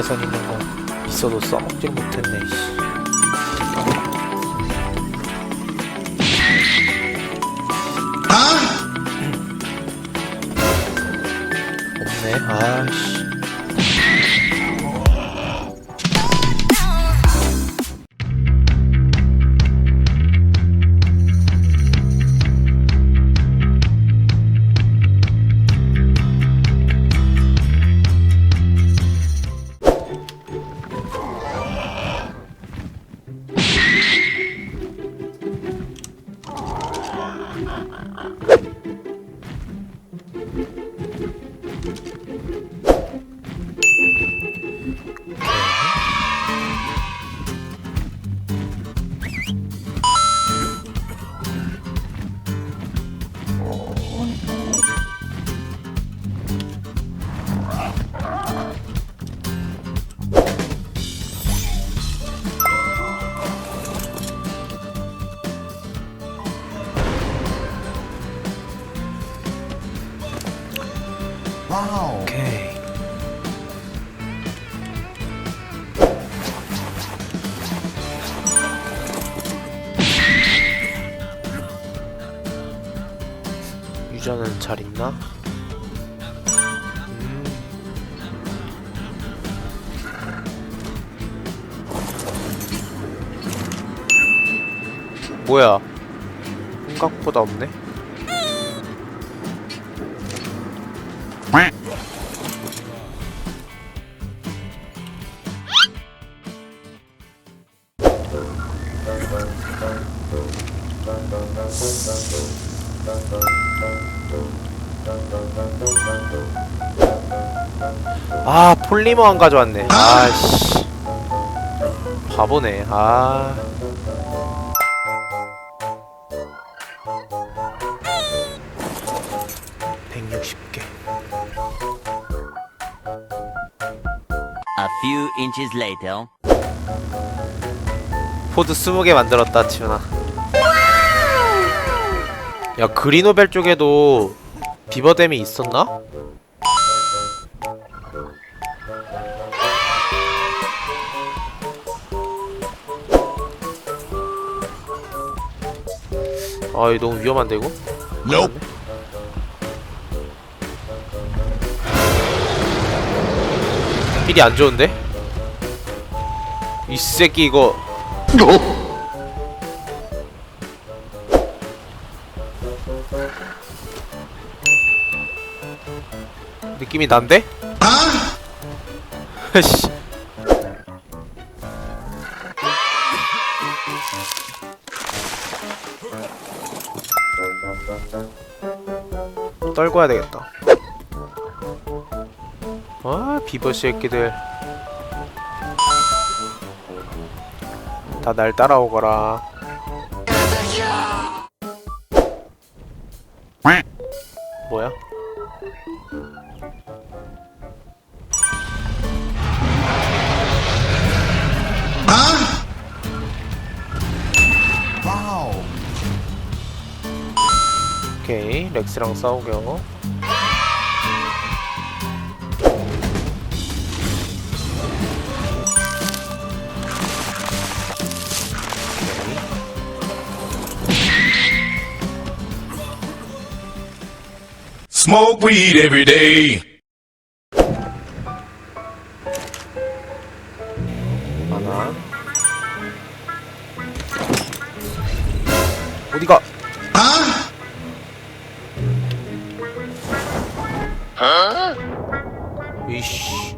개선 있는 거 있어도 써먹질 못했네 씨. 없네. 아씨 Ha ha ha. 잘 있나? 음. 뭐야? 생각보다 없네. 아 폴리머 안 가져왔네. 아씨. 바보네. 아. (160개) A few inches later. 포드 20개 만들었다 치훈아 야 그리노벨 쪽에도 비버댐이 있었나? 아 이거 너무 위험한데 이거? Nope. 필이 안 좋은데? 이 새끼 이거 느낌이 난데? 씨. 떨궈야 되겠다. 아 비버 새끼들 다 날 따라오거라 렉스랑 싸우겨 Smoke weed every day. 하나 어디가? 이씨.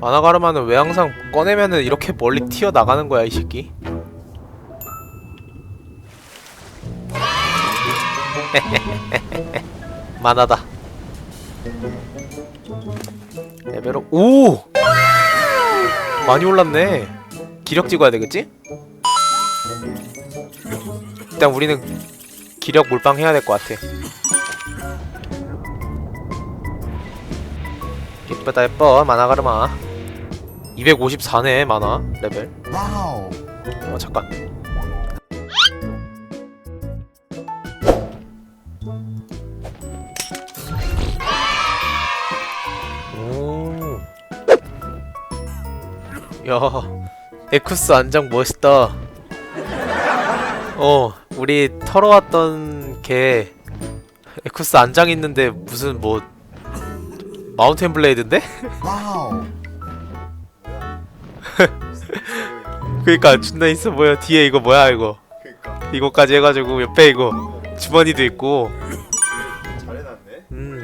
아나가르마는 왜 항상 꺼내면은 이렇게 멀리 튀어 나가는 거야 이 새끼? 만하다. 레벨업. 오! 많이 올랐네. 기력 찍어야 되겠지? 일단 우리는 기력 몰빵 해야 될 것 같아 예쁘다 예뻐. 만화가르마. 254네 만화 레벨. 어 잠깐. 오. 야, 에쿠스 안장 멋있다. 어, 우리 털어왔던 개. 에쿠스 안장 있는데 무슨 뭐 마운틴 블레이드인데? 그니까 존나 있어 보여. 뒤에 이거 뭐야 이거? 그니까 이거까지 해가지고 옆에 이거 주머니도 있고. 잘해놨네 음,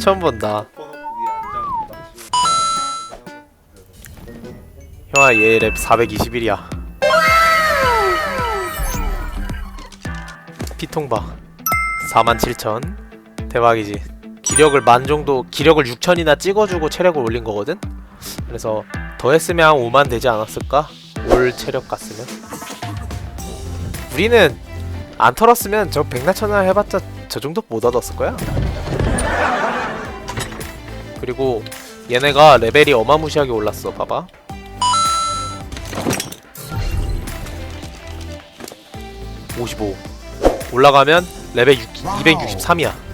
처음 본다. 퍼놓고 위에 안장 딱 형아 얘 랩 421이야. 피통바 47,000 대박이지. 기력을 만 정도 기력을 6천이나 찍어주고 체력을 올린 거거든. 그래서 더 했으면 한 5만 되지 않았을까? 올 체력 갔으면. 우리는 안 털었으면 저 백나천을 해봤자 저 정도 못 얻었을 거야. 그리고 얘네가 레벨이 어마무시하게 올랐어. 봐봐. (55) 올라가면 레벨 263이야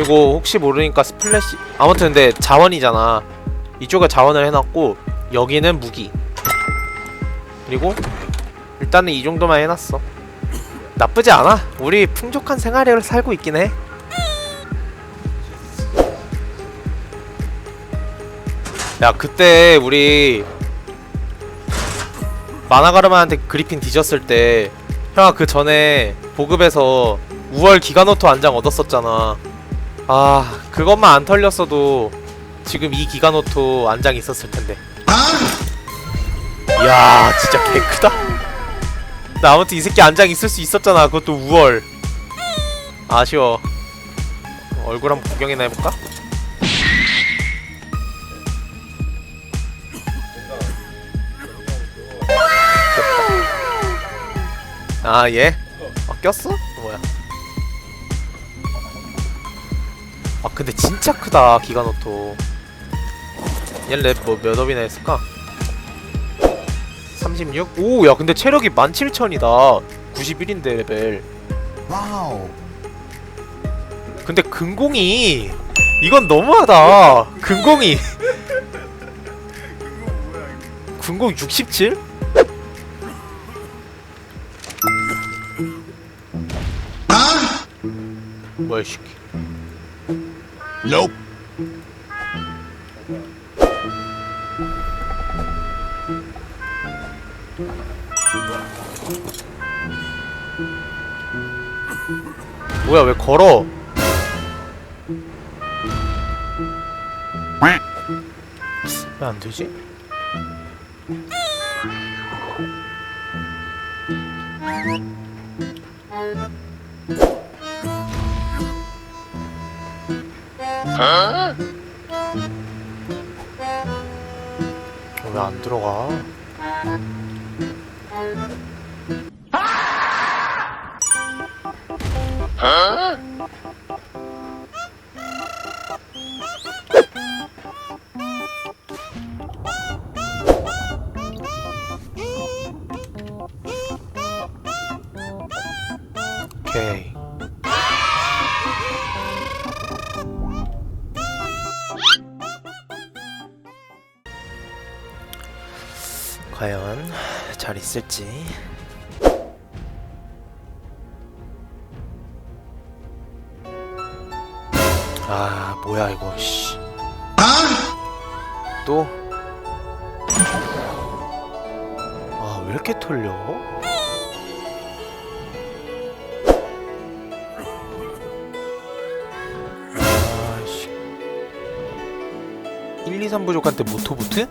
그리고 혹시 모르니까 스플래시 아무튼 근데 자원이잖아. 이쪽에 자원을 해놨고 여기는 무기. 그리고 일단은 이 정도만 해놨어. 나쁘지 않아. 우리 풍족한 생활을 살고 있긴 해. 야 그때 우리 마나가르마한테 그리핀 뒤졌을 때 형아 그 전에 보급에서 우월 기가노토 안장 얻었었잖아 아 그것만 안 털렸어도 지금 이 기가노토 안장 있었을 텐데. 이야 진짜 개 크다. 나 아무튼 이 새끼 안장 있을 수 있었잖아 그것도 우월. 아쉬워. 얼굴 한번 구경이나 해볼까? 아 얘? 아 꼈어? 뭐야 아 근데 진짜 크다 기가노토. 얘랩 뭐몇 업이나 했을까? 36? 오 야 근데 체력이 17,000이다. 91인데 레벨. 근데 근공이 이건 너무하다. 근공이. 근공 67? 뭐야 이 새끼 Nope. 뭐야 왜 걸어 왜 안 되지? 왜 안 들어가? 오 과연 잘 있을지. 아 뭐야 이거 씨. 또? 아 왜 이렇게 털려? 아씨 1, 2, 3 부족한테 모토부트?